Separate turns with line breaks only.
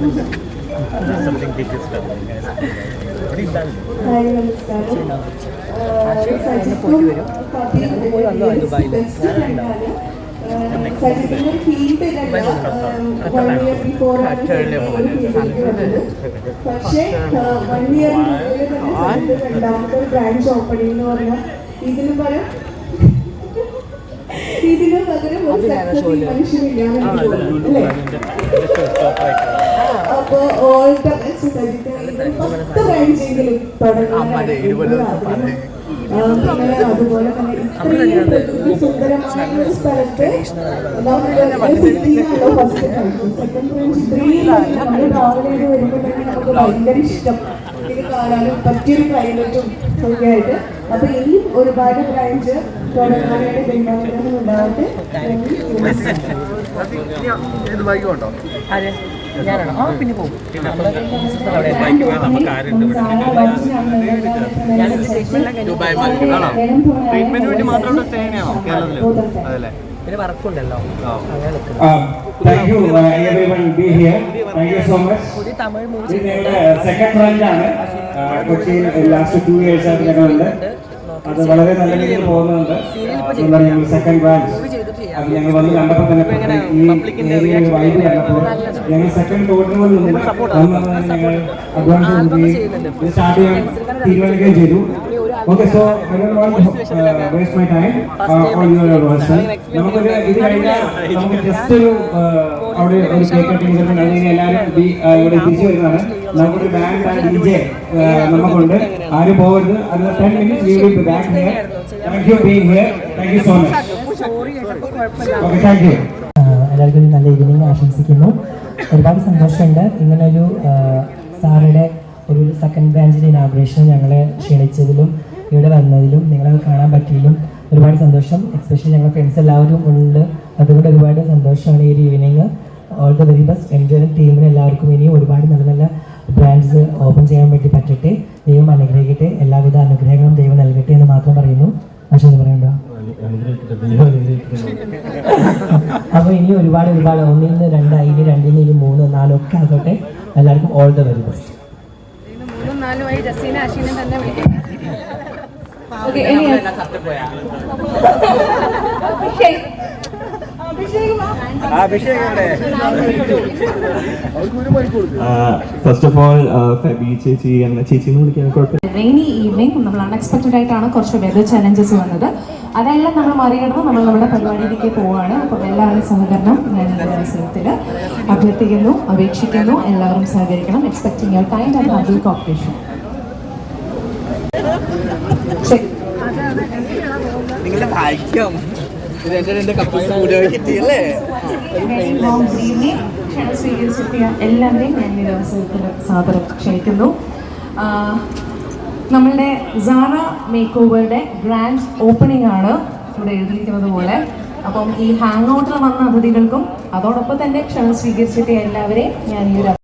Something big is coming. What is that?
Hi നമസ്കാരം ah സജിത്തും ഫബീം ബെസ്റ്റ് ഫ്രണ്ടാണ് സജിത്തിന്റെ ഫീൽഡ് വൺ ഇയർ ബിഫോർ ആണ് ഫീൽഡിലേക്ക് വന്നത് പക്ഷേ വൺ ഇയറിനുള്ളിൽ തന്നെ ബ്രാഞ്ച് ഓപ്പണിംഗ് എന്ന് പറഞ്ഞാൽ ഇതിന് പകരം ഇതിന് പകരം ഒരു സക്സസ് ഈ തോന്നുന്നു അല്ലേ? അപ്പൊ ഓൾ ദ ബെസ്റ്റ് പത്ത് ബ്രാഞ്ചെങ്കിലും തുടങ്ങാനാണ് പിന്നെ അതുപോലെ തന്നെ ഇത്രയും സുന്ദരമായ ഒരു സ്ഥലത്ത് നമ്മുടെ സിറ്റിയിലാണല്ലോ ഫസ്റ്റ് സെക്കൻഡ് ബ്രാഞ്ച് ഇത്രയും നമ്മൾ ട്രാവൽ ചെയ്ത് വരുമ്പോൾ തന്നെ നമുക്ക് ഭയങ്കര ഇഷ്ടം. ഇത് കാണാനും പറ്റിയൊരു ക്ലൈമറ്റും ഒക്കെ ആയിട്ട് അപ്പൊ ഇനിയും ഒരുപാട് ബ്രാഞ്ച് തുടങ്ങാനായിട്ട് ഉണ്ടാവട്ടെ.
വേണ്ടി മാത്രം സ്റ്റേ അതല്ലേ
പിന്നെ വർക്കുണ്ടല്ലോ. അങ്ങനെ തമിഴ് മൂവി
സെക്കൻഡ് ബ്രാഞ്ചാണ് ആണ്. കൊച്ചിയിൽ ലാസ്റ്റ് ടു ഇയേഴ്സ് ആയിട്ട് ഞങ്ങളുണ്ട് അത് വളരെ നല്ല രീതിയിൽ പോകുന്നുണ്ട്. അതുകൊണ്ടാണ് ഞങ്ങൾ സെക്കൻഡ് ബ്രാഞ്ച് അത് ഞങ്ങൾ വന്ന് കണ്ടപ്പോൾ തന്നെ ഈ ഏരിയയിൽ വൈബ് കണ്ടപ്പോൾ ഞങ്ങൾ സെക്കൻഡ് നിന്നില്ല വന്നത് ഞങ്ങൾ അഡ്വാൻസ് ഇത് സ്റ്റാർട്ട് ചെയ്യാൻ തീരുമാനിക്കുകയും ചെയ്തു. Okay so waste my time on your verse നമുക്കൊരു ഇത് കഴിഞ്ഞാൽ നമുക്ക് ജസ്റ്റ് ഒരു uh, അവിടെ ഒരു കേക്ക് കട്ടിങ് സെഷൻ കഴിഞ്ഞ് എല്ലാവരും uh, ഇവിടെ തിരിച്ചു വരുന്നതാണ്. നമുക്കൊരു ബാൻഡ് ആൻഡ് ഡി ജെ നമുക്കുണ്ട്. ആരും പോകരുത്. അത് ten minutes we will be back here thank you being here thank you so much okay thank you
എല്ലാവർക്കും ഒരു നല്ല ഈവനിങ് ആശംസിക്കുന്നു. ഒരുപാട് സന്തോഷമുണ്ട്. ഇങ്ങനൊരു ഒരു സാറുടെ ഒരു സെക്കൻഡ് ബ്രാഞ്ചിന്റെ ഇനാഗ്രേഷൻ ഞങ്ങളെ ക്ഷണിച്ചതിലും ഇവിടെ വന്നതിലും നിങ്ങളെ കാണാൻ പറ്റിയതിലും ഒരുപാട് സന്തോഷം. എക്സ്പെഷ്യലി ഞങ്ങളുടെ ഫ്രണ്ട്സ് എല്ലാവരും ഉണ്ട്. അതുകൊണ്ട് ഒരുപാട് സന്തോഷമാണ് ഈ ഒരു evening all the very best എന്റെ ടീമിന് എല്ലാവർക്കും ഇനിയും ഒരുപാട് നല്ല നല്ല ബ്രാഞ്ചസ് ഓപ്പൺ ചെയ്യാൻ വേണ്ടി പറ്റട്ടെ. ദൈവം അനുഗ്രഹിക്കട്ടെ. എല്ലാവിധ അനുഗ്രഹങ്ങളും ദൈവം നൽകട്ടെ എന്ന് മാത്രം പറയുന്നു. പക്ഷേ ഇത് പറയണ്ട അപ്പൊ ഇനി ഒരുപാട് ഒരുപാട് ഒന്നിൽ നിന്ന് രണ്ടായി ഇനി രണ്ടിൽ നിന്ന് ഇനി മൂന്ന് നാലൊക്കെ ആകട്ടെ എല്ലാവർക്കും ഓൾ ദ വെരി ബെസ്റ്റ്
മൂന്നും നാലുമായി ജസീന അശ്വിനെ തന്നെ വിളിക്കാം
okay
first of all Febi ചേച്ചി അങ്ങനെ ചേച്ചി എന്ന് വിളിക്കാൻ കുഴപ്പമില്ല
റെയിനി ഈവനിങ് നമ്മൾ അൺഎക്സ്പെക്റ്റഡ് ആയിട്ടാണ് കുറച്ച് വെതർ ചലഞ്ചസ് വന്നത്. അതെല്ലാം നമ്മൾ മറികടന്ന് നമ്മൾ നമ്മുടെ പരിപാടിയിലേക്ക് പോവുകയാണ് അപ്പം എല്ലാവരുടെയും സഹകരണം ഞാൻ അവസരത്തിൽ അഭ്യർത്ഥിക്കുന്നു അപേക്ഷിക്കുന്നു. എല്ലാവരും സഹകരിക്കണം. Expecting your kind and humble cooperation ശരി.
നിങ്ങളുടെ ഭാഗ്യം. ഇത് എന്റെ രണ്ട് കപ്പിൾസ് കൂടെ കിട്ടിയല്ലേ?
എല്ലാവരെയും ഞാൻ ഈ സാദരം ക്ഷണിക്കുന്നു നമ്മളുടെ സാറ മേക്ക് ഓവറുടെ ഗ്രാൻഡ് ഓപ്പണിംഗ് ആണ് ഇവിടെ എഴുതിയിരിക്കുന്നത് പോലെ. അപ്പം ഈ ഹാങ് ഔട്ടിൽ വന്ന അതിഥികൾക്കും അതോടൊപ്പം തന്നെ ക്ഷണം സ്വീകരിച്ചിട്ട് എല്ലാവരെയും ഞാൻ ഈ ഒരു